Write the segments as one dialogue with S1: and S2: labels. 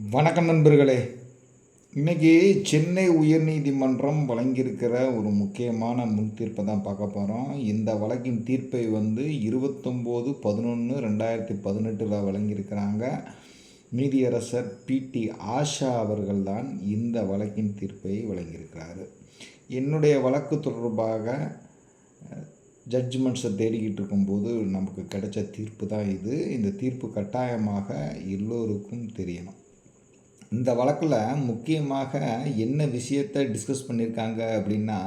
S1: வணக்கம் நண்பர்களே. இன்னைக்கு சென்னை உயர்நீதிமன்றம் வழங்கியிருக்கிற ஒரு முக்கியமான முன் தீர்ப்பை தான் பார்க்க போகிறோம் இந்த வழக்கின் தீர்ப்பை வந்து இருபத்தொம்போது பதினொன்று ரெண்டாயிரத்தி பதினெட்டில் வழங்கியிருக்கிறாங்க. நீதியரசர் பிடி ஆஷா அவர்கள் தான் இந்த வழக்கின் தீர்ப்பை வழங்கியிருக்கிறாரு. என்னுடைய வழக்கு தொடர்பாக ஜட்ஜ்மெண்ட்ஸை தேடிக்கிட்டு இருக்கும்போது நமக்கு கிடைச்ச தீர்ப்பு தான் இது. இந்த தீர்ப்பு கட்டாயமாக எல்லோருக்கும் தெரியணும். இந்த வழக்கில் முக்கியமாக என்ன விஷயத்தை டிஸ்கஸ் பண்ணியிருக்காங்க அப்படின்னா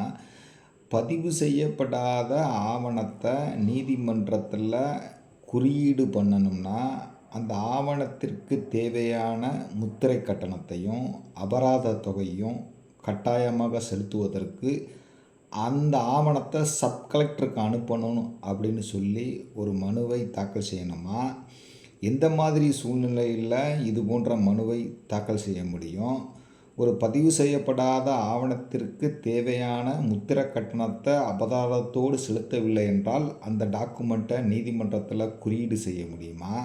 S1: பதிவு செய்யப்படாத ஆவணத்தை நீதிமன்றத்தில் குறியீடு பண்ணணும்னா அந்த ஆவணத்திற்கு தேவையான முத்திரை கட்டணத்தையும் அபராத தொகையும் கட்டாயமாக செலுத்துவதற்கு அந்த ஆவணத்தை சப் கலெக்டருக்கு அனுப்பணும் அப்படின்னு சொல்லி ஒரு மனுவை தாக்கல் செய்யணுமா? எந்த மாதிரி சூழ்நிலையில் இது போன்ற மனுவை தாக்கல் செய்ய முடியும்? ஒரு பதிவு செய்யப்படாத ஆவணத்திற்கு தேவையான முத்திர கட்டணத்தை அபதாரத்தோடு செலுத்தவில்லை என்றால் அந்த டாக்குமெண்ட்டை நீதிமன்றத்தில் குறியீடு செய்ய முடியுமா?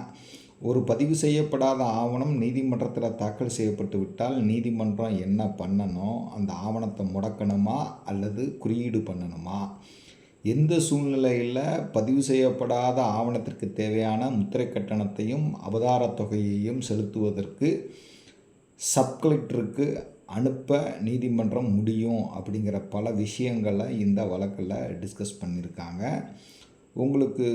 S1: ஒரு பதிவு செய்யப்படாத ஆவணம் நீதிமன்றத்தில் தாக்கல் செய்யப்பட்டு விட்டால் நீதிமன்றம் என்ன பண்ணணும்? அந்த ஆவணத்தை முடக்கணுமா? அல்லது குறியீடு பண்ணணுமா? எந்த சூழ்நிலையில் பதிவு செய்யப்படாத ஆவணத்திற்கு தேவையான முத்திரை கட்டணத்தையும் அவதார தொகையையும் செலுத்துவதற்கு சப் கலெக்டருக்கு அனுப்ப நீதிமன்றம் முடியும் அப்படிங்கிற பல விஷயங்களை இந்த வழக்கில் டிஸ்கஸ் பண்ணியிருக்காங்க. உங்களுக்கு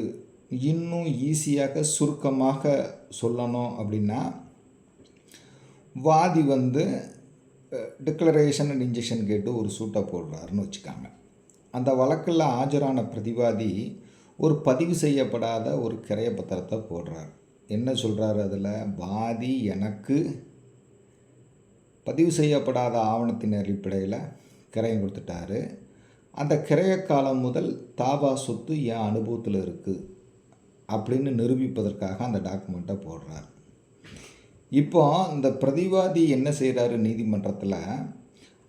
S1: இன்னும் ஈஸியாக சுருக்கமாக சொல்லணும் அப்படின்னா வாதி வந்து டிக்ளரேஷன் அண்ட் இன்ஜெக்ஷன் கேட்டு ஒரு சூட்டை போடுறாருன்னு வச்சுக்காங்க. அந்த வழக்கில் ஆஜரான பிரதிவாதி ஒரு பதிவு செய்யப்படாத ஒரு கிரைய பத்திரத்தை போடுறார். என்ன சொல்கிறாரு அதில்? வாதி எனக்கு பதிவு செய்யப்படாத ஆவணத்தின் அடிப்படையில் கிரையம் கொடுத்துட்டாரு. அந்த கிரைய காலம் முதல் தாபா சொத்து என் அனுபவத்தில் இருக்குது அப்படின்னு நிரூபிப்பதற்காக அந்த டாக்குமெண்ட்டை போடுறார். இப்போ இந்த பிரதிவாதி என்ன செய்கிறாரு நீதிமன்றத்தில்?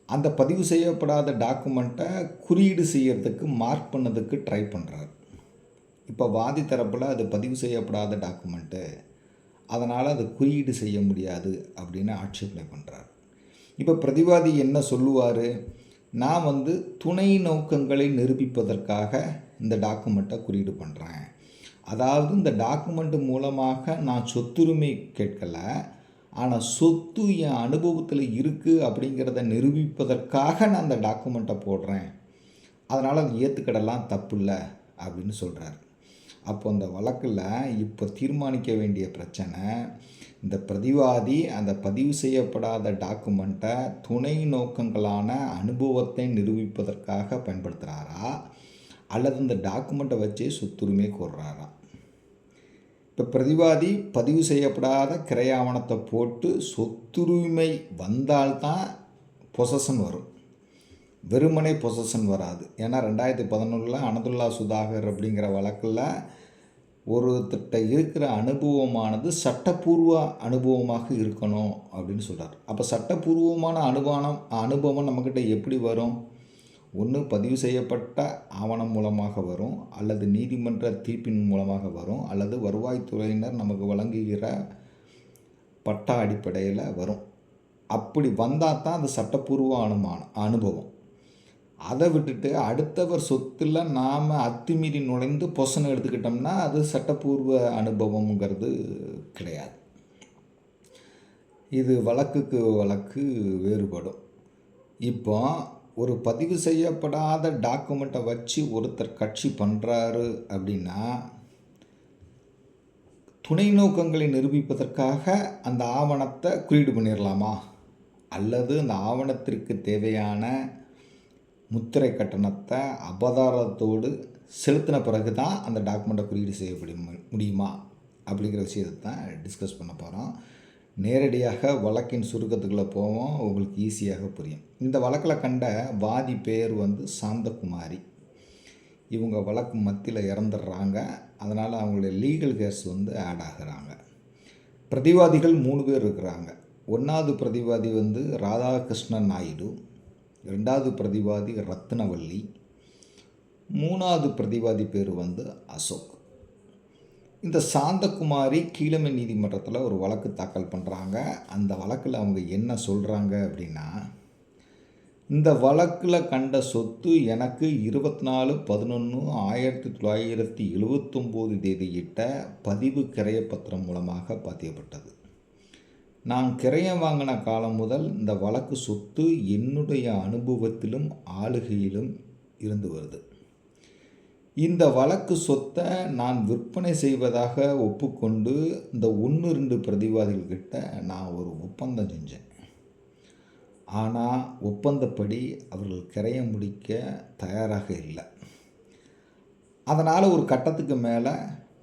S1: அந்த பதிவு செய்யப்படாத டாக்குமெண்ட்டை குறியீடு செய்கிறதுக்கு மார்க் பண்ணதுக்கு ட்ரை பண்ணுறார் இப்போ வாதி தரப்பில் அது பதிவு செய்யப்படாத டாக்குமெண்ட்டு. அதனால் அது குறியீடு செய்ய முடியாது அப்படின்னு ஆட்சேபனை பண்ணுறார் இப்போ பிரதிவாதி என்ன சொல்லுவார்? நான் வந்து துணை நோக்கங்களை நிரூபிப்பதற்காக இந்த டாக்குமெண்ட்டை குறியீடு பண்ணுறேன் அதாவது இந்த டாக்குமெண்ட் மூலமாக நான் சொத்துரிமை கேட்கலை. ஆனால் சொத்து என் அனுபவத்தில் இருக்குது அப்படிங்கிறத நிரூபிப்பதற்காக நான் அந்த டாக்குமெண்ட்டை போடுறேன். அதனால் அது ஏற்றுக்கிடலாம் தப்பு இல்லை அப்படின்னு சொல்கிறார் அப்போ அந்த வழக்கில் இப்போ தீர்மானிக்க வேண்டிய பிரச்சனை இந்த பிரதிவாதி அந்த பதிவு செய்யப்படாத டாக்குமெண்ட்டை துணை நோக்கங்களான அனுபவத்தை நிரூபிப்பதற்காக பயன்படுத்துகிறாரா அல்லது இந்த டாக்குமெண்ட்டை வச்சே சொத்துரிமை கோர்றாரா? இப்போ பிரதிவாதி பதிவு செய்யப்படாத கிரையாவணத்தை போட்டு சொத்துரிமை வந்தால்தான் பொசஷன் வரும். வெறுமனே பொசஷன் வராது. ஏன்னா ரெண்டாயிரத்தி பதினொன்றில் அனதுல்லா சுதாகர் அப்படிங்கிற வழக்கில் ஒருத்திட்ட இருக்கிற அனுபவமானது சட்டப்பூர்வ அனுபவமாக இருக்கணும் அப்படின்னு சொல்கிறார் அப்போ சட்டப்பூர்வமான அனுபவம் அனுபவம் நம்மக்கிட்ட எப்படி வரும்? ஒன்று பதிவு செய்யப்பட்ட ஆவணம் மூலமாக வரும் அல்லது நீதிமன்ற தீர்ப்பின் மூலமாக வரும் அல்லது வருவாய்த்துறையினர் நமக்கு வழங்குகிற பட்டா அடிப்படையில் வரும். அப்படி வந்தால் தான் அது சட்டப்பூர்வ அனுமான அனுபவம். அதை விட்டுட்டு அடுத்தவர் சொத்தில் நாம் அத்துமீறி நுழைந்து பொசனை எடுத்துக்கிட்டோம்னா அது சட்டப்பூர்வ அனுபவங்கிறது கிடையாது. இது வழக்குக்கு வழக்கு வேறுபடும். இப்போ ஒரு பதிவு செய்யப்படாத டாக்குமெண்ட்டை வச்சு ஒருத்தர் கட்சி பண்ணுறாரு அப்படின்னா துணை நோக்கங்களை நிரூபிப்பதற்காக அந்த ஆவணத்தை குறியீடு பண்ணிடலாமா அல்லது அந்த ஆவணத்திற்கு தேவையான முத்திரை கட்டணத்தை அபதாரத்தோடு செலுத்தின பிறகு தான் அந்த டாக்குமெண்ட்டை குறியீடு செய்யப்படி முடியுமா? அப்படிங்கிற விஷயத்தை தான் டிஸ்கஸ் பண்ண போகிறோம் நேரடியாக வழக்கின் சுருக்கத்துக்குள்ளே போவோம் உங்களுக்கு ஈஸியாக புரியும். இந்த வழக்கில் கண்ட வாதி பேர் வந்து சாந்தகுமாரி. இவங்க வழக்கு மத்தியில் இறந்துடுறாங்க. அதனால் அவங்களுடைய லீகல் கேஸ் வந்து ஆட் ஆகிறாங்க. பிரதிவாதிகள் மூணு பேர் இருக்கிறாங்க. ஒன்றாவது பிரதிவாதி வந்து ராதாகிருஷ்ணன் நாயுடு. ரெண்டாவது பிரதிவாதி ரத்னவல்லி. மூணாவது பிரதிவாதி பேர் வந்து அசோக். இந்த சாந்தகுமாரி கீழமை நீதிமன்றத்தில் ஒரு வழக்கு தாக்கல் பண்ணுறாங்க அந்த வழக்கில் அவங்க என்ன சொல்கிறாங்க அப்படின்னா இந்த வழக்கில் கண்ட சொத்து எனக்கு இருபத்தி நாலு பதினொன்று ஆயிரத்தி தொள்ளாயிரத்தி எழுபத்தொம்போது தேதியிட்ட பதிவு கிரையப்பத்திரம் மூலமாக பதியப்பட்டது நான் கிரையம் வாங்கின காலம் முதல் இந்த வழக்கு சொத்து என்னுடைய அனுபவத்திலும் ஆளுகையிலும் இருந்து வருது. இந்த வழக்கு சொத்தை நான் விற்பனை செய்வதாக ஒப்புக்கொண்டு இந்த ஒன்று ரெண்டு பிரதிவாதிகள்கிட்ட நான் ஒரு ஒப்பந்தம் செஞ்சேன். ஆனால் ஒப்பந்தப்படி அவர்கள் கிரைய முடிக்க தயாராக இல்லை. அதனால் ஒரு கட்டத்துக்கு மேலே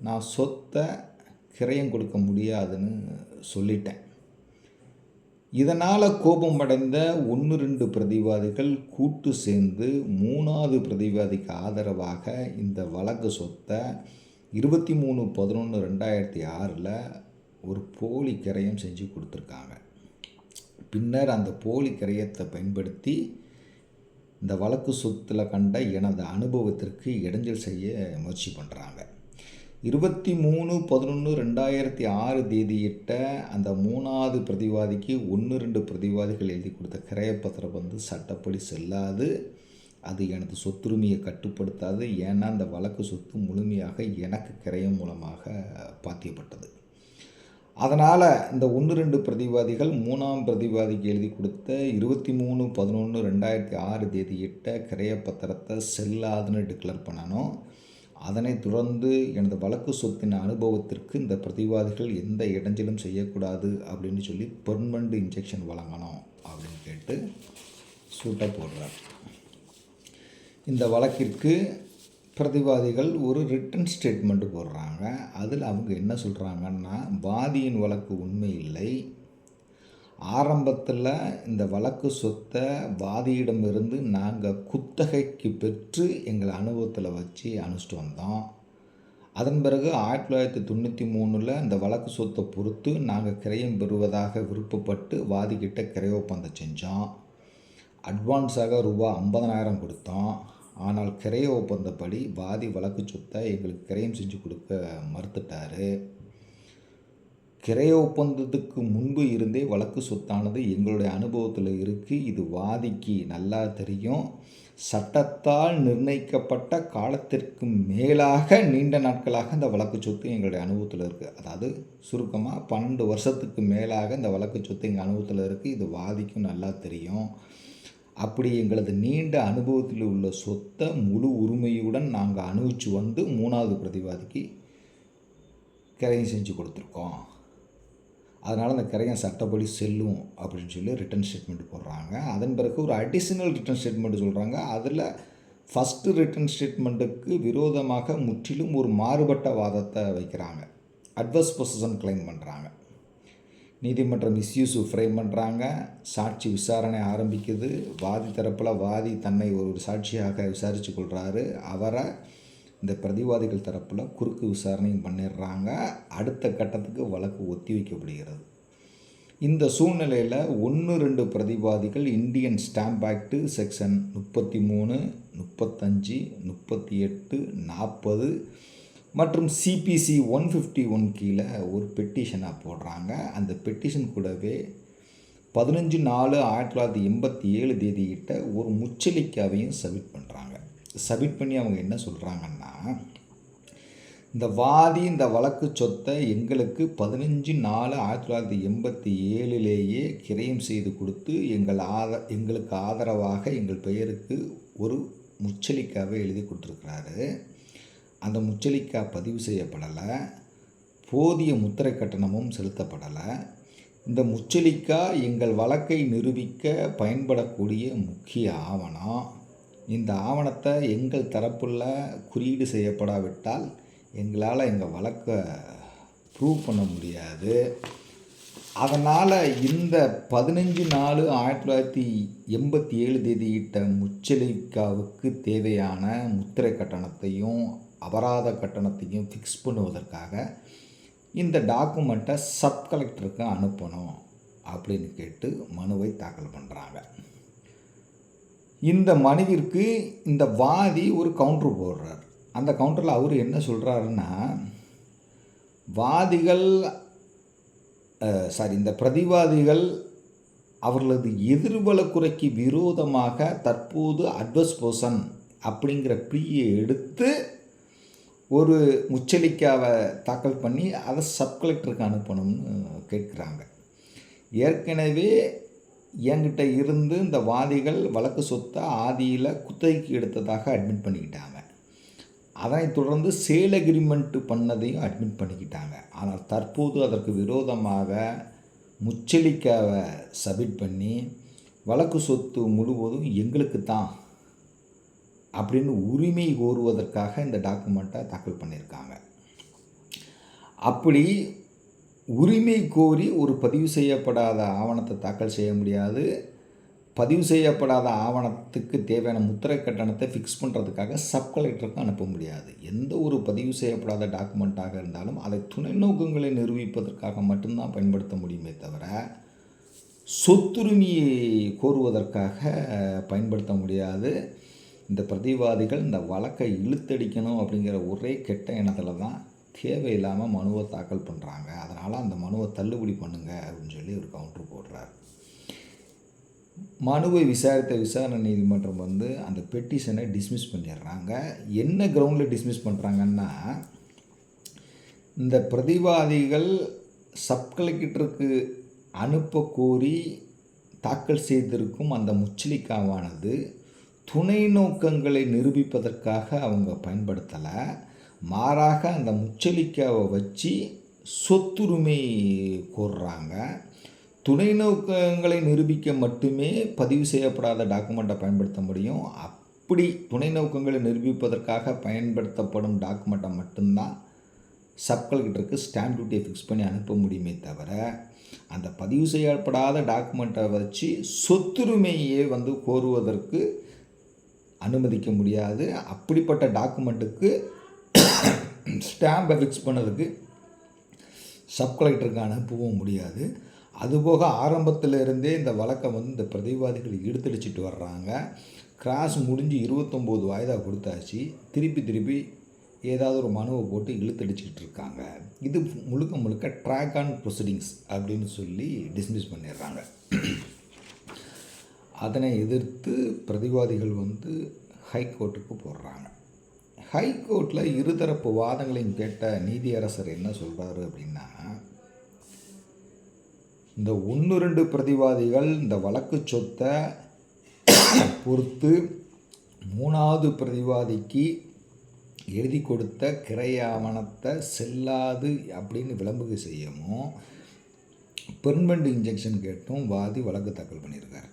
S1: நான் சொத்தை கிரயம் கொடுக்க முடியாதுன்னு சொல்லிட்டேன். இதனால் கோபமடைந்த ஒன்று ரெண்டு பிரதிவாதிகள் கூட்டு சேர்ந்து மூணாவது பிரதிவாதிக்கு ஆதரவாக இந்த வழக்கு சொத்தை இருபத்தி மூணு பதினொன்று ரெண்டாயிரத்தி ஆறில் ஒரு போலி கிரயம் செஞ்சு கொடுத்துருக்காங்க. பின்னர் அந்த போலி கிரயத்தை பயன்படுத்தி இந்த வழக்கு சொத்தில் கண்ட எனது அனுபவத்திற்கு இடைஞ்சல் செய்ய முயற்சி பண்ணுறாங்க இருபத்தி மூணு பதினொன்று ரெண்டாயிரத்தி ஆறு தேதியிட்ட அந்த மூணாவது பிரதிவாதிக்கு ஒன்று ரெண்டு பிரதிவாதிகள் எழுதி கொடுத்த கிரயப்பத்திரம் வந்து சட்டப்படி செல்லாது. அது எனது சொத்துரிமையை கட்டுப்படுத்தாது. ஏன்னா அந்த வழக்கு சொத்து முழுமையாக எனக்கு கிரயம் மூலமாக பாத்தியப்பட்டது. அதனால் இந்த ஒன்று ரெண்டு பிரதிவாதிகள் மூணாம் பிரதிவாதிக்கு எழுதி கொடுத்த இருபத்தி மூணு பதினொன்று ரெண்டாயிரத்தி ஆறு தேதியிட்ட கிரயப்பத்திரத்தை செல்லாதுன்னு டிக்ளேர் பண்ணணும். அதனைத் தொடர்ந்து எனது வழக்கு சொத்தின் அனுபவத்திற்கு இந்த பிரதிவாதிகள் எந்த இடைஞ்சலும் செய்யக்கூடாது அப்படின்னு சொல்லி பெர்மனண்ட் இன்ஜெக்ஷன் வழங்கணும் அப்படின்னு கேட்டு சூட்டை போடுறார். இந்த வழக்கிற்கு பிரதிவாதிகள் ஒரு ரிட்டன் ஸ்டேட்மெண்ட் போடுறாங்க. அதில் அவங்க என்ன சொல்கிறாங்கன்னா வாதியின் வழக்கு உண்மை இல்லை ஆரம்பத்தில் இந்த வழக்கு சொத்தை வாதியிடமிருந்து நாங்கள் குத்தகைக்கு பெற்று எங்கள் அனுபவத்தில் வச்சு அனுப்பிச்சிட்டு வந்தோம். அதன் பிறகு ஆயிரத்தி தொள்ளாயிரத்தி தொண்ணூற்றி மூணில் இந்த வழக்கு சொத்தை பொறுத்து நாங்கள் கிரயம் பெறுவதாக விருப்பப்பட்டு வாதிக்கிட்ட கிரைய ஒப்பந்தம் செஞ்சோம். அட்வான்ஸாக ரூபா ஐம்பதனாயிரம் கொடுத்தோம். ஆனால் கிரைய ஒப்பந்தப்படி வாதி வழக்கு சொத்தை எங்களுக்கு கிரயம் செஞ்சு கொடுக்க மறுத்துட்டார். கிரைய ஒப்பந்தத்துக்கு முன்பு இருந்தே வழக்கு சொத்தானது எங்களுடைய அனுபவத்தில் இருக்குது இது வாதிக்கு நல்லா தெரியும். சட்டத்தால் நிர்ணயிக்கப்பட்ட காலத்திற்கு மேலாக நீண்ட நாட்களாக இந்த வழக்கு சொத்து எங்களுடைய அனுபவத்தில் இருக்குது அதாவது சுருக்கமாக பன்னெண்டு வருஷத்துக்கு மேலாக இந்த வழக்கு சொத்து எங்கள் அனுபவத்தில் இருக்குது இது வாதிக்கும் நல்லா தெரியும். அப்படி எங்களது நீண்ட அனுபவத்தில் உள்ள சொத்தை முழு உரிமையுடன் நாங்கள் அனுபவித்து வந்து மூணாவது பிரதிவாதிக்கு கிரையம் செஞ்சு கொடுத்துருக்கோம். அதனால் அந்த கிரையம் சட்டப்படி செல்லும் அப்படின்னு சொல்லி ரிட்டன் ஸ்டேட்மெண்ட் போடுறாங்க. அதன் பிறகு ஒரு அடிஷ்னல் ரிட்டன் ஸ்டேட்மெண்ட் சொல்கிறாங்க அதில் ஃபஸ்ட்டு ரிட்டன் ஸ்டேட்மெண்ட்டுக்கு விரோதமாக முற்றிலும் ஒரு மாறுபட்ட வாதத்தை வைக்கிறாங்க. அட்வர்ஸ் பொசிஷன் கிளைம் பண்ணுறாங்க நீதிமன்றம் மிஸ்யூஸு ஃப்ரேம் பண்ணுறாங்க சாட்சி விசாரணை ஆரம்பிக்குது. வாதி தரப்பில் வாதி தன்னை ஒரு சாட்சியாக விசாரித்து கொள்கிறாரு அவரை இந்த பிரதிவாதிகள் தரப்பில் குறுக்கு விசாரணையும் பண்ணிடுறாங்க அடுத்த கட்டத்துக்கு வழக்கு ஒத்தி வைக்கப்படுகிறது. இந்த சூழ்நிலையில் ஒன்று ரெண்டு பிரதிவாதிகள் இந்தியன் ஸ்டாம்ப் ஆக்டு செக்ஷன் முப்பத்தி மூணு முப்பத்தஞ்சு முப்பத்தி எட்டு நாற்பது மற்றும் சிபிசி ஒன் ஃபிஃப்டி ஒன் கீழே ஒரு பெட்டிஷனாக போடுறாங்க. அந்த பெட்டிஷன் கூடவே பதினஞ்சு நாலு ஆயிரத்தி தொள்ளாயிரத்தி எண்பத்தி ஏழு தேதியிட்ட ஒரு முச்சலிக்காவையும் சப்மிட் பண்ணுறாங்க சப்மிட் பண்ணி அவங்க என்ன சொல்கிறாங்கன்னா இந்த வாதி இந்த வழக்கு சொத்தை எங்களுக்கு பதினஞ்சு நாலு ஆயிரத்தி தொள்ளாயிரத்தி எண்பத்தி ஏழிலேயே கிரயம் செய்து கொடுத்து எங்கள் ஆத எங்களுக்கு ஆதரவாக எங்கள் பெயருக்கு ஒரு முச்சலிக்காவை எழுதி கொடுத்துருக்குறாரு. அந்த முச்சலிக்கா பதிவு செய்யப்படலை. போதிய முத்திரை கட்டணமும் செலுத்தப்படலை. இந்த முச்சலிக்கா எங்கள் வழக்கை நிரூபிக்க பயன்படக்கூடிய முக்கிய ஆவணம் இந்த ஆவணத்தை எங்கள் தரப்புள்ள குறியீடு செய்யப்படாவிட்டால் எங்களால் எங்கள் வழக்கை ப்ரூவ் பண்ண முடியாது. அதனால் இந்த பதினஞ்சு நாலு ஆயிரத்தி தொள்ளாயிரத்தி எண்பத்தி ஏழு தேதியிட்ட முச்சலிக்காவுக்கு தேவையான முத்திரை கட்டணத்தையும் அபராத கட்டணத்தையும் ஃபிக்ஸ் பண்ணுவதற்காக இந்த டாக்குமெண்ட்டை சப் கலெக்டருக்கு அனுப்பணும் அப்படின்னு கேட்டு மனுவை தாக்கல் பண்ணுறாங்க இந்த மனுவிற்கு இந்த வாதி ஒரு கவுண்டர் போடுறார். அந்த கவுண்டரில் அவர் என்ன சொல்கிறாருன்னா வாதிகள் சாரி இந்த பிரதிவாதிகள் அவர்களது எதிர்வலக்குறைக்கு விரோதமாக தற்போது அட்வஸ் பர்சன் அப்படிங்கிற ப்ளீயை எடுத்து ஒரு முச்சலிக்காவை தாக்கல் பண்ணி அதை சப்கலெக்டருக்கு அனுப்பணும்னு கேட்குறாங்க. ஏற்கனவே என்கிட்ட இருந்து இந்த வாதிகள் வழக்கு சொத்தை ஆதியில் குத்தகைக்கு எடுத்ததாக அட்மிட் பண்ணிக்கிட்டாங்க. அதனைத் தொடர்ந்து சேல் அக்ரிமெண்ட்டு பண்ணதையும் அட்மிட் பண்ணிக்கிட்டாங்க. ஆனால் தற்போது அதற்கு விரோதமாக முச்சலிக்காவை சப்மிட் பண்ணி வழக்கு சொத்து முழுவதும் எங்களுக்கு தான் அப்படின்னு உரிமை கோருவதற்காக இந்த டாக்குமெண்ட்டை தாக்கல் பண்ணியிருக்காங்க. அப்படி உரிமை கோரி ஒரு பதிவு செய்யப்படாத ஆவணத்தை தாக்கல் செய்ய முடியாது. பதிவு செய்யப்படாத ஆவணத்துக்கு தேவையான முத்திரை கட்டணத்தை ஃபிக்ஸ் பண்ணுறதுக்காக சப் கலெக்டருக்கு அனுப்ப முடியாது. எந்த ஒரு பதிவு செய்யப்படாத டாக்குமெண்ட்டாக இருந்தாலும் அதை துணை நோக்கங்களை நிரூபிப்பதற்காக மட்டும்தான் பயன்படுத்த முடியுமே தவிர சொத்துரிமையை கோருவதற்காக பயன்படுத்த முடியாது. இந்த பிரதிவாதிகள் இந்த வழக்கை இழுத்தடிக்கணும் அப்படிங்கிற ஒரே கெட்ட எண்ணத்தில் தான் தேவையில்லாமல் மனுவை தாக்கல் பண்ணுறாங்க அதனால் அந்த மனுவை தள்ளுபடி பண்ணுங்க அப்படின்னு சொல்லி ஒரு கவுண்டர் போடுறார். மனுவை விசாரித்த விசாரணை நீதிமன்றம் வந்து அந்த பெட்டிஷனை டிஸ்மிஸ் பண்ணிடுறாங்க. என்ன கிரவுண்டில் டிஸ்மிஸ் பண்ணுறாங்கன்னா இந்த பிரதிவாதிகள் சப் கலெக்டருக்கு அனுப்ப கோரி தாக்கல் செய்திருக்கும் அந்த முச்சலிக்காவானது துணை நோக்கங்களை நிரூபிப்பதற்காக அவங்க பயன்படுத்தலை. மாறாக அந்த முச்சலிக்காவை வச்சு சொத்துரிமை கோர்றாங்க. துணை நோக்கங்களை நிரூபிக்க மட்டுமே பதிவு செய்யப்படாத டாக்குமெண்ட்டை பயன்படுத்த முடியும். அப்படி துணை நோக்கங்களை நிரூபிப்பதற்காக பயன்படுத்தப்படும் டாக்குமெண்ட்டை மட்டும்தான் சப்கல்கிட்டருக்கு ஸ்டாம்ப் டியூட்டியை ஃபிக்ஸ் பண்ணி அனுப்ப முடியுமே தவிர அந்த பதிவு செய்யப்படாத டாக்குமெண்ட்டை வச்சு சொத்துரிமையே வந்து கோருவதற்கு அனுமதிக்க முடியாது. அப்படிப்பட்ட டாக்குமெண்ட்டுக்கு ஸ்டாம்பை ஃபிக்ஸ் பண்ணதுக்கு சப் கலெக்டருக்கு அனுப்பவும் முடியாது. அதுபோக ஆரம்பத்தில் இருந்தே இந்த வழக்கை வந்து இந்த பிரதிவாதிகள் இழுத்தடிச்சிட்டு வர்றாங்க. கிராஸ் முடிஞ்சு இருபத்தொம்போது வாய்தா கொடுத்தாச்சு. திருப்பி திருப்பி ஏதாவது ஒரு மனுவை போட்டு இழுத்தடிச்சிக்கிட்டு இருக்காங்க. இது முழுக்க முழுக்க ட்ராக் ஆன் ப்ரொசீடிங்ஸ் அப்படின்னு சொல்லி டிஸ்மிஸ் பண்ணிடுறாங்க. அதனை எதிர்த்து பிரதிவாதிகள் வந்து ஹைகோர்ட்டுக்கு போடுறாங்க. ஹைகோர்ட்டில் இருதரப்பு வாதங்களையும் கேட்ட நீதியரசர் என்ன சொல்கிறாரு அப்படின்னா இந்த ஒன்று ரெண்டு பிரதிவாதிகள் இந்த வழக்கு சொத்தை பொறுத்து மூணாவது பிரதிவாதிக்கு எழுதி கொடுத்த கிரையாவணத்தை செல்லாது அப்படின்னு விளம்புகை செய்யவும் பெர்மனண்ட் இன்ஜெக்ஷன் கேட்டும் வாதி வழக்கு தாக்கல் பண்ணியிருக்காரு.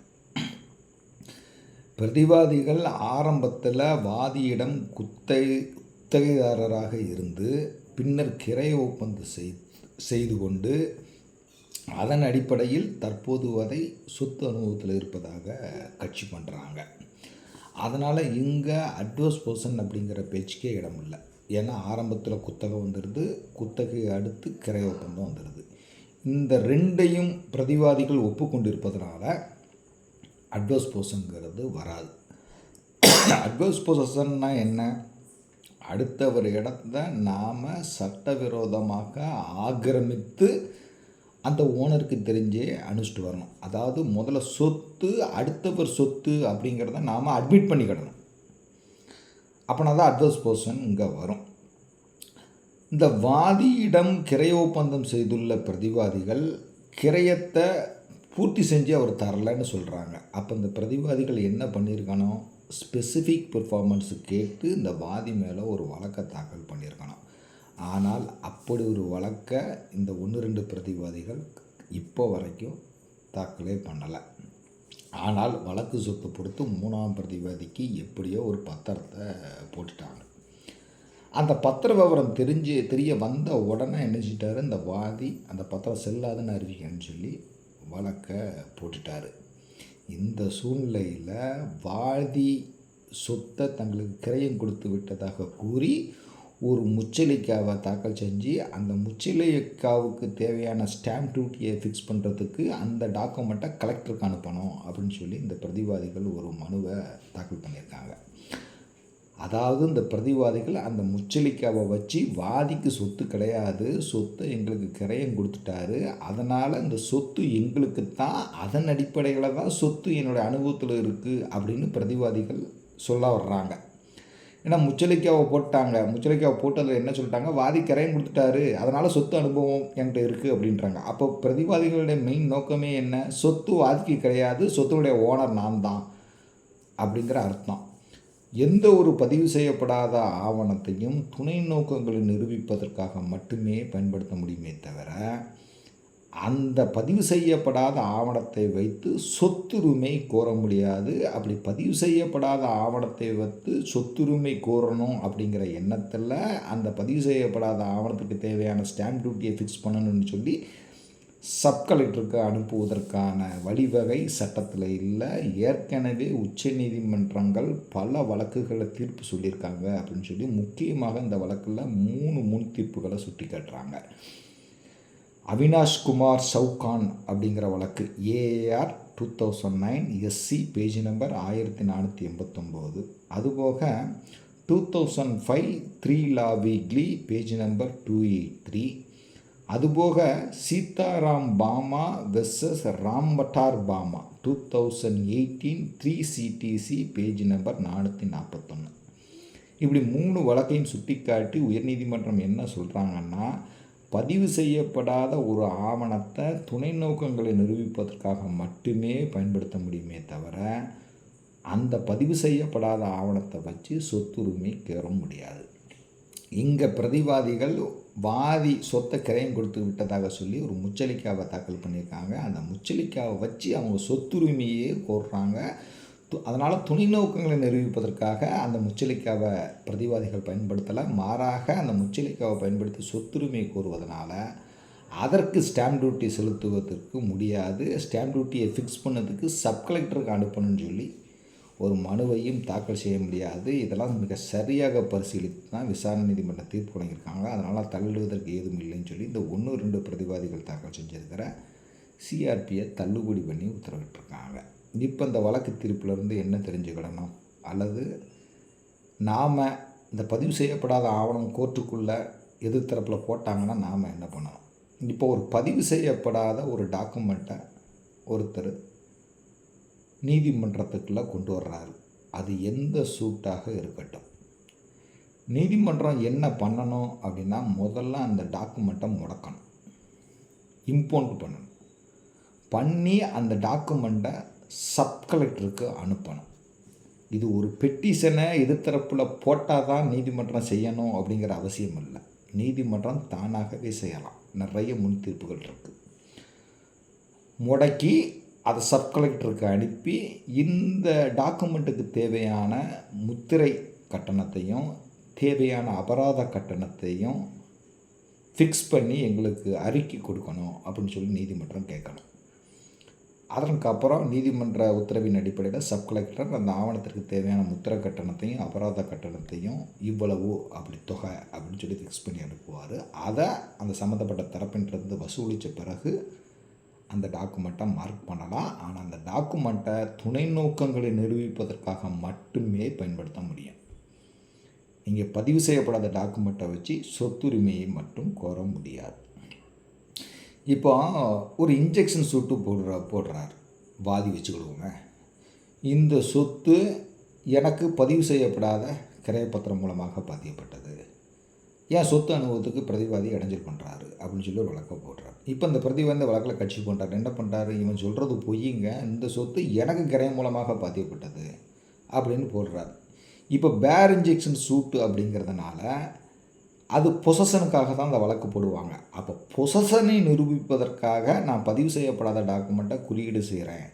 S1: பிரதிவாதிகள் ஆரம்பத்தில் வாதியிடம் குத்தை குத்தகைதாரராக இருந்து பின்னர் கிரை ஒப்பந்தம் செய் செய்து கொண்டு அதன் அடிப்படையில் தற்போது வரை சொத்து அனுபவத்தில் இருப்பதாக கட்சி பண்ணுறாங்க அதனால் இங்கே அட்வர்ஸ் பர்சன் அப்படிங்கிற பேச்சுக்கே இடம் இல்லை. ஏன்னா ஆரம்பத்தில் குத்தகை வந்துடுது குத்தகை அடுத்து கிரை ஒப்பந்தம் வந்துடுது இந்த ரெண்டையும் பிரதிவாதிகள் ஒப்புக்கொண்டிருப்பதனால அட்வர்ஸ் போஸுங்கிறது வராது. அட்வர்ஸ் பொசன்னா என்ன? அடுத்த ஒரு இடத்த நாம் சட்டவிரோதமாக ஆக்கிரமித்து அந்த ஓனருக்கு தெரிஞ்சே அனுப்பிச்சிட்டு வரணும். அதாவது முதல்ல சொத்து அடுத்தவர் சொத்து அப்படிங்கிறத நாம் அட்மிட் பண்ணிக்கிடணும். அப்படின்னா தான் அட்வர்ஸ் பர்சன் இங்கே வரும். இந்த வாதியிடம் கிரை ஒப்பந்தம் செய்துள்ள பிரதிவாதிகள் கிரையத்தை பூர்த்தி செஞ்சு அவர் தரலன்னு சொல்கிறாங்க அப்போ இந்த பிரதிவாதிகள் என்ன பண்ணியிருக்கணும் ஸ்பெசிஃபிக் பெர்ஃபார்மன்ஸு கேட்டு இந்த வாதி மேலே ஒரு வழக்கை தாக்கல் பண்ணியிருக்கணும் ஆனால் அப்படி ஒரு வழக்கை இந்த ஒன்று ரெண்டு பிரதிவாதிகள் இப்போ வரைக்கும் தாக்கலே பண்ணலை. ஆனால் வழக்கு சொத்து பொறுத்து மூணாம் பிரதிவாதிக்கு எப்படியோ ஒரு பத்திரத்தை போட்டுட்டாங்க. அந்த பத்திர விவரம் தெரிஞ்சு தெரிய வந்த உடனே நினச்சிட்டாரு இந்த வாதி அந்த பத்திரம் செல்லாதுன்னு அறிவிக்கன்னு சொல்லி வழக்கை போட்டுட்டார். இந்த சூழ்நிலையில் வாதி சொத்தை தங்களுக்கு கிரயம் கொடுத்து விட்டதாக கூறி ஒரு முச்சலிக்காவை தாக்கல் செஞ்சு அந்த முச்சலிக்காவுக்கு தேவையான ஸ்டாம்ப் டியூட்டியை ஃபிக்ஸ் பண்ணுறதுக்கு அந்த டாக்குமெண்ட்டை கலெக்டருக்கு அனுப்பணும் அப்படின்னு சொல்லி இந்த பிரதிவாதிகள் ஒரு மனுவை தாக்கல் பண்ணியிருக்காங்க. அதாவது இந்த பிரதிவாதிகள் அந்த முச்சலிக்காவை வச்சு வாதிக்கு சொத்து கிடையாது. சொத்தை எங்களுக்கு கிரையம் கொடுத்துட்டாரு. அதனால் இந்த சொத்து எங்களுக்கு தான் அதன் அடிப்படையில் தான் சொத்து என்னுடைய அனுபவத்தில் இருக்குது அப்படின்னு பிரதிவாதிகள் சொல்ல வர்றாங்க. ஏன்னா முச்சலிக்காவை போட்டாங்க. முச்சலிக்காவை போட்டதில் என்ன சொல்லிட்டாங்க? வாதி கிரயம் கொடுத்துட்டாரு. அதனால் சொத்து அனுபவம் என்கிட்ட இருக்குது அப்படின்றாங்க. அப்போ பிரதிவாதிகளுடைய மெயின் நோக்கமே என்ன? சொத்து வாதிக்கு கிடையாது. சொத்துடைய ஓனர் நான் தான் அப்படிங்கிற அர்த்தம். எந்த ஒரு பதிவு செய்யப்படாத ஆவணத்தையும் துணை நோக்கங்களை நிரூபிப்பதற்காக மட்டுமே பயன்படுத்த முடியுமே தவிர அந்த பதிவு செய்யப்படாத ஆவணத்தை வைத்து சொத்துரிமை கோர முடியாது. அப்படி பதிவு செய்யப்படாத ஆவணத்தை வைத்து சொத்துரிமை கோரணும் அப்படிங்கிற எண்ணத்தில் அந்த பதிவு செய்யப்படாத ஆவணத்துக்கு தேவையான ஸ்டாம்ப் டியூட்டியை ஃபிக்ஸ் பண்ணணும்னு சொல்லி சப் கலெக்டருக்கு அனுப்புவதற்கான வழிவகை சட்டத்தில் இல்லை. ஏற்கனவே உச்ச நீதிமன்றங்கள் பல வழக்குகளை தீர்ப்பு சொல்லியிருக்காங்க அப்படின்னு சொல்லி முக்கியமாக இந்த வழக்கில் மூணு முன் தீர்ப்புகளை சுட்டி காட்டுறாங்க. அவினாஷ் குமார் சவுகான் அப்படிங்கிற வழக்கு AIR two thousand nine SC page number ஆயிரத்தி நானூற்றி எண்பத்தொம்போது. அதுபோக two thousand five three law weekly page number two eight three அதுபோக Sitaram Bama versus Ram Pattar Bama two thousand eighteen three CTC page number நானூற்றி நாற்பத்தொன்று இப்படி மூணு வழக்கையும் சுட்டிக்காட்டி உயர்நீதிமன்றம் என்ன சொல்கிறாங்கன்னா பதிவு செய்யப்படாத ஒரு ஆவணத்தை துணை நோக்கங்களை நிரூபிப்பதற்காக மட்டுமே பயன்படுத்த முடியுமே தவிர அந்த பதிவு செய்யப்படாத ஆவணத்தை வச்சு சொத்துரிமை கேற முடியாது. இங்கே பிரதிவாதிகள் வாதி சொத்தை கிரயம் கொடுத்து விட்டதாக சொல்லி ஒரு முச்சலிக்காவை தாக்கல் பண்ணியிருக்காங்க. அந்த முச்சலிக்காவை வச்சு அவங்க சொத்துரிமையே கோர்றாங்க. அதனால் துணை நோக்கங்களை நிரூபிப்பதற்காக அந்த முச்சலிக்காவை பிரதிவாதிகள் பயன்படுத்தலை. மாறாக அந்த முச்சலிக்காவை பயன்படுத்தி சொத்துரிமை கோருவதனால அதற்கு ஸ்டாம்ப் டியூட்டி செலுத்துவதற்கு முடியாது. ஸ்டாம்ப் டியூட்டியை ஃபிக்ஸ் பண்ணதுக்கு சப் கலெக்டருக்கு அனுப்பணும்னு சொல்லி ஒரு மனுவையும் தாக்கல் செய்ய முடியாது. இதெல்லாம் மிக சரியாக பரிசீலித்து தான் விசாரணை நீதிமன்றம் தீர்ப்பு வழங்கியிருக்காங்க. அதனால் தள்ளுவதற்கு ஏதும் இல்லைன்னு சொல்லி இந்த ஒன்று ரெண்டு பிரதிவாதிகள் தாக்கல் செஞ்சிருக்கிற சிஆர்பியை தள்ளுபடி பண்ணி உத்தரவிட்டிருக்காங்க. இப்போ இந்த வழக்கு தீர்ப்பிலிருந்து என்ன தெரிஞ்சுக்கிடணும்? அல்லது நாம் இந்த பதிவு செய்யப்படாத ஆவணம் கோர்ட்டுக்குள்ளே எதிர்த்தரப்பில் போட்டாங்கன்னா நாம் என்ன பண்ணணும்? இப்போ ஒரு பதிவு செய்யப்படாத ஒரு டாக்குமெண்ட்டை ஒருத்தர் நீதிமன்றத்துக்குள்ளே கொண்டு வர்றாரு. அது எந்த சூட்டாக இருக்கட்டும். நீதிமன்றம் என்ன பண்ணணும் அப்படின்னா முதல்ல அந்த டாக்குமெண்ட்டை முடக்கணும். இம்போண்ட் பண்ணணும். பண்ணி அந்த டாக்குமெண்ட்டை சப் கலெக்டருக்கு அனுப்பணும். இது ஒரு பெட்டிஷனை எதிர்த்தரப்பில் போட்டால் தான் நீதிமன்றம் செய்யணும் அப்படிங்கிற அவசியம் இல்லை. நீதிமன்றம் தானாகவே செய்யலாம். நிறைய முன் தீர்ப்புகள் இருக்குது முடக்கி அதை சப் கலெக்டருக்கு அனுப்பி இந்த டாக்குமெண்ட்டுக்கு தேவையான முத்திரை கட்டணத்தையும் தேவையான அபராத கட்டணத்தையும் ஃபிக்ஸ் பண்ணி எங்களுக்கு அறிக்கை கொடுக்கணும் அப்படின்னு சொல்லி நீதிமன்றம் கேட்கணும். அதற்கப்புறம் நீதிமன்ற உத்தரவின் அடிப்படையில் சப் கலெக்டர் அந்த ஆவணத்திற்கு தேவையான முத்திர கட்டணத்தையும் அபராத கட்டணத்தையும் இவ்வளவு அப்படி தொகை அப்படின்னு சொல்லி ஃபிக்ஸ் பண்ணி அனுப்புவார். அதை அந்த சம்மந்தப்பட்ட தரப்பின்றது வசூலித்த பிறகு அந்த டாக்குமெண்ட்டை மார்க் பண்ணலாம். ஆனால் அந்த டாக்குமெண்ட்டை துணை நோக்கங்களை நிரூபிப்பதற்காக மட்டுமே பயன்படுத்த முடியும். இங்கே பதிவு செய்யப்படாத டாக்குமெண்ட்டை வச்சு சொத்துரிமையை மட்டும் கோர முடியாது. இப்போ ஒரு இன்ஜெக்ஷன் சுட்டு போடுற போடுறார். வாதி வச்சுக்கிடுவோங்க இந்த சொத்து எனக்கு பதிவு செய்யப்படாத கிரையப்பத்திரம் மூலமாக பதியப்பட்டது. ஏன் சொத்து அனுபவத்துக்கு பிரதிவாதி இடைஞ்சல் பண்ணுறாரு அப்படின்னு சொல்லி ஒரு வழக்கை போடுறார். இப்போ இந்த பிரதிவாதி இந்த வழக்கில் கட்சி பண்ணுறாரு என்ன பண்ணுறாரு இவன் சொல்கிறது பொய்யுங்க இந்த சொத்து எனக்கு கிரையம் மூலமாக பாதிக்கப்பட்டது அப்படின்னு போடுறாரு. இப்போ பேர் இன்ஜெக்ஷன் சூட்டு அப்படிங்கிறதுனால அது பொசஷனுக்காக தான் அந்த வழக்கு போடுவாங்க. அப்போ பொசஷனை நிரூபிப்பதற்காக நான் பதிவு செய்யப்படாத டாக்குமெண்ட்டை குறியீடு செய்கிறேன்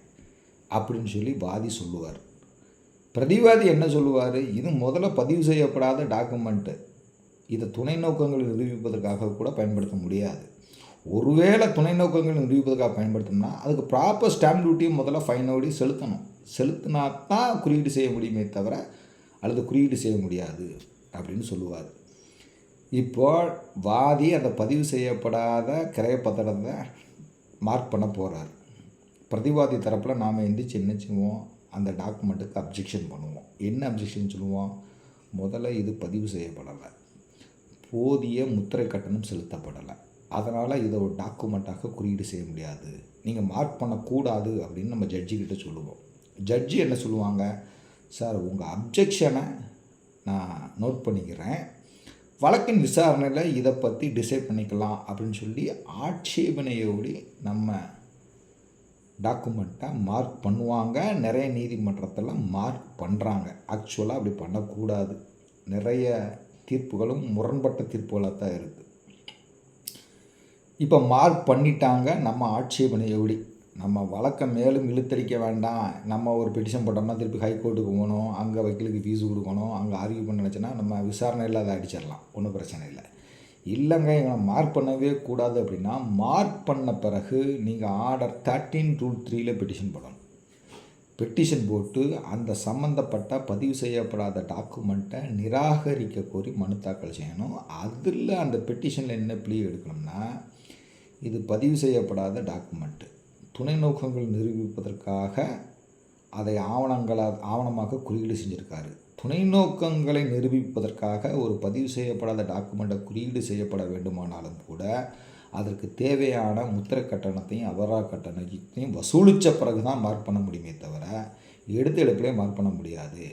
S1: அப்படின்னு சொல்லி வாதி சொல்லுவார். பிரதிவாதி என்ன சொல்லுவார்? இது முதல்ல பதிவு செய்யப்படாத டாக்குமெண்ட்டு. இதை துணை நோக்கங்களை நிரூபிப்பதற்காக கூட பயன்படுத்த முடியாது. ஒருவேளை துணை நோக்கங்களை நிரூபிப்பதற்காக பயன்படுத்தணும்னா அதுக்கு ப்ராப்பர் ஸ்டாம்ப் டியூட்டியும் முதல்ல ஃபைனோடி செலுத்தணும். செலுத்தினா தான் குறியீடு செய்ய முடியுமே தவிர அல்லது குறியீடு செய்ய முடியாது அப்படின்னு சொல்லுவார். இப்போ வாதி அந்த பதிவு செய்யப்படாத கிரையப்பத்திரத்தை மார்க் பண்ண போகிறார் பிரதிவாதி தரப்பில் நாம் எந்திரிச்சு என்ன செய்வோம்? அந்த டாக்குமெண்ட்டுக்கு அப்ஜெக்ஷன் பண்ணுவோம். என்ன அப்ஜெக்ஷன் சொல்லுவோம்? முதல்ல இது பதிவு செய்யப்படலை. போதிய முத்திரை கட்டணம் செலுத்தப்படலை. அதனால் இதை ஒரு டாக்குமெண்ட்டாக குறியீடு செய்ய முடியாது. நீங்கள் மார்க் பண்ணக்கூடாது அப்படின்னு நம்ம ஜட்ஜிக்கிட்ட சொல்லுவோம். ஜட்ஜி என்ன சொல்லுவாங்க? சார் உங்கள் அப்ஜெக்ஷனை நான் நோட் பண்ணிக்கிறேன். வழக்கின் விசாரணையில் இதை பற்றி டிசைட் பண்ணிக்கலாம் அப்படின்னு சொல்லி ஆட்சேபனையோடு நம்ம டாக்குமெண்ட்டை மார்க் பண்ணுவாங்க. நிறைய நீதிமன்றத்தில் மார்க் பண்ணுறாங்க ஆக்சுவலாக அப்படி பண்ணக்கூடாது. நிறைய தீர்ப்புகளும் முரண்பட்ட தீர்ப்புகளாக தான் இருக்குது இப்போ மார்க் பண்ணிட்டாங்க நம்ம ஆட்சேபனையோடி நம்ம வழக்கை மேலும் இழுத்தடிக்க வேண்டாம். நம்ம ஒரு பெட்டிஷன் போட்டோம்னா திருப்பி ஹைகோர்ட்டுக்கு போகணும். அங்கே வக்கீலுக்கு ஃபீஸ் கொடுக்கணும். அங்கே ஆர்கியூ பண்ண நினச்சோன்னா நம்ம விசாரணை இல்லாத அடிச்சிடலாம் ஒன்றும் பிரச்சனை இல்லை. இல்லைங்க எங்களை மார்க் பண்ணவே கூடாது அப்படின்னா மார்க் பண்ண பிறகு நீங்கள் ஆர்டர் தேர்ட்டீன் ரூல் த்ரீல பெட்டிஷன் போடணும். பெட்டிஷன் போட்டு அந்த சம்மந்தப்பட்ட பதிவு செய்யப்படாத டாக்குமெண்ட்டை நிராகரிக்க கோரி மனு தாக்கல் செய்யணும். அதில் அந்த பெட்டிஷனில் என்ன ப்ளீ எடுக்கணும்னா இது பதிவு செய்யப்படாத டாக்குமெண்ட்டு துணை நோக்கங்கள் நிரூபிப்பதற்காக அதை ஆவணங்களாக ஆவணமாக குறியீடு செஞ்சுருக்காரு. துணை நோக்கங்களை நிரூபிப்பதற்காக ஒரு பதிவு செய்யப்படாத டாக்குமெண்ட்டை குறியீடு செய்யப்பட வேண்டுமானாலும் கூட அதற்கு தேவையான முத்திரை கட்டணத்தையும் அபரா கட்டணத்தையும் வசூலித்த பிறகு தான் மார்க் பண்ண முடியுமே தவிர எடுத்த எடுப்பிலே மார்க் பண்ண முடியாது.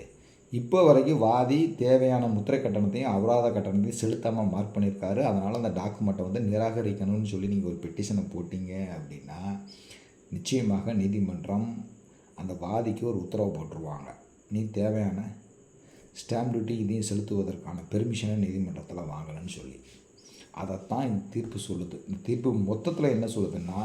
S1: இப்போ வரைக்கும் வாதி தேவையான முத்திரை கட்டணத்தையும் அபராத கட்டணத்தையும் செலுத்தாமல் மார்க் பண்ணியிருக்காரு. அதனால் அந்த டாக்குமெண்ட்டை வந்து நிராகரிக்கணும்னு சொல்லி நீங்கள் ஒரு பெட்டிஷனை போட்டிங்க அப்படின்னா நிச்சயமாக நீதிமன்றம் அந்த வாதிக்கு ஒரு உத்தரவு போட்டுருவாங்க. நீ தேவையான ஸ்டாம்ப் டியூட்டி இதையும் செலுத்துவதற்கான பெர்மிஷனை நீதிமன்றத்தில் வாங்கணும்னு சொல்லி. அதைத்தான் இந்த தீர்ப்பு சொல்லுது. இந்த தீர்ப்பு மொத்தத்தில் என்ன சொல்லுதுன்னா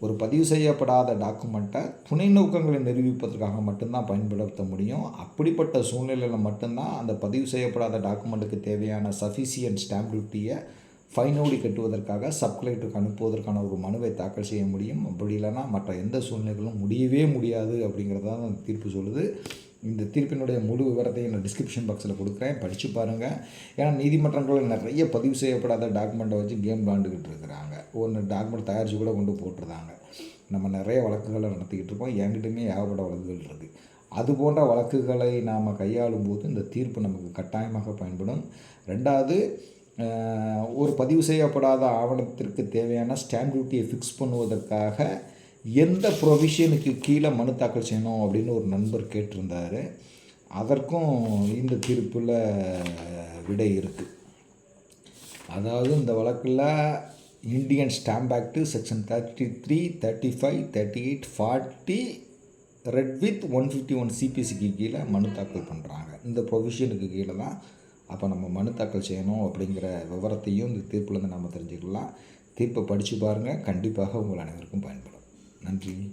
S1: ஒரு பதிவு செய்யப்படாத டாக்குமெண்ட்டை துணை நோக்கங்களை நிரூபிப்பதற்காக மட்டும்தான் பயன்படுத்த முடியும். அப்படிப்பட்ட சூழ்நிலையில் மட்டும்தான் அந்த பதிவு செய்யப்படாத டாக்குமெண்ட்டுக்கு தேவையான சஃபிசியன்ட் ஸ்டாம்ப் டியூட்டியை ஃபைனோடி கட்டுவதற்காக சப்கலெக்டருக்கு அனுப்புவதற்கான ஒரு மனுவை தாக்கல் செய்ய முடியும். அப்படி இல்லைன்னா மற்ற எந்த சூழ்நிலைகளும் முடியவே முடியாது அப்படிங்கிறதான் அந்த தீர்ப்பு சொல்லுது. இந்த தீர்ப்பினுடைய முழு விவரத்தையும் நான் டிஸ்கிரிப்ஷன் பாக்ஸில் கொடுக்குறேன். படித்து பாருங்கள் ஏன்னா நீதிமன்றங்களில் நிறைய பதிவு செய்யப்படாத டாக்குமெண்ட்டை வச்சு கேம் விளாண்டுக்கிட்டு இருக்கிறாங்க. ஒன்று டாக்குமெண்ட் தயாரித்து கூட கொண்டு போட்டிருந்தாங்க நம்ம நிறைய வழக்குகளை நடத்திக்கிட்டு இருக்கோம். என்கிட்டயுமே ஏகப்பட்ட வழக்குகள் இருக்குது அது போன்ற வழக்குகளை நாம் கையாளும் போது இந்த தீர்ப்பு நமக்கு கட்டாயமாக பயன்படும். ரெண்டாவது ஒரு பதிவு செய்யப்படாத ஆவணத்திற்கு தேவையான ஸ்டாம்ப் டியூட்டியை ஃபிக்ஸ் பண்ணுவதற்காக எந்த ப்ரொவிஷனுக்கு கீழே மனு தாக்கல் செய்யணும் அப்படின்னு ஒரு நண்பர் கேட்டிருந்தார். அதற்கும் இந்த தீர்ப்பில் விடை இருக்குது அதாவது இந்த வழக்கில் Indian stamp act section thirty three thirty five thirty eight forty read with one fifty one சிபிசிக்கு கீழே மனு தாக்கல் பண்ணுறாங்க இந்த ப்ரொவிஷனுக்கு கீழே தான் அப்போ நம்ம மனு தாக்கல் செய்யணும் அப்படிங்கிற விவரத்தையும் இந்த தீர்ப்புலேருந்து நம்ம தெரிஞ்சுக்கலாம். தீர்ப்பை படித்து பாருங்கள் கண்டிப்பாக உங்கள் அனைவருக்கும் பயன்படும். நன்றி.